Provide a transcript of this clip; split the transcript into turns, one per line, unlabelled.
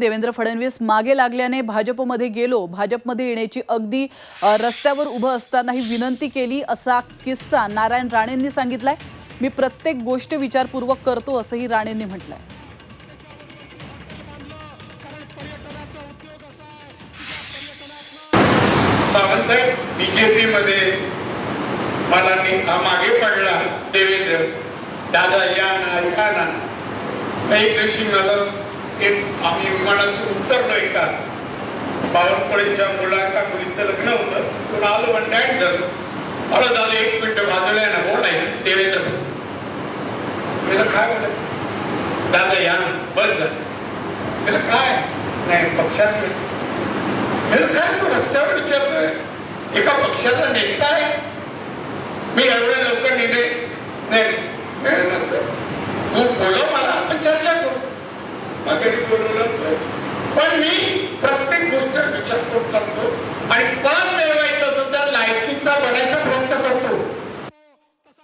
देवेंद्र फडणवीस मागे लागल्याने भाजपमध्ये गेलो. भाजपमध्ये येण्याची अगदी रस्त्यावर उभं असतानाही विनंती केली असा किस्सा नारायण राणेंनी सांगितलाय. मी प्रत्येक गोष्ट विचारपूर्वक करतो असंही राणेंनी म्हटलंय.
सावंतसाहेब मला मागे पडला देवेंद्र. दादा या ना या ना. एक दिवशी मला की आम्ही विमानात उतरलो एका बावनपळीच्या मुलाका मुलीचं लग्न होतं. पण आलो वन नाईट झालं मला झालं एक मिनिट बाजूला ना बोलायचं देवेंद्र. काय म्हणत दादा या ना बस जा. त्याला काय? नाही पक्षात काय तू रस्त्यावर विचारतोय? एका पक्षाचा नेता आहे. मी एवढ्या लवकर निर्णय नाही. तू बोलव मला.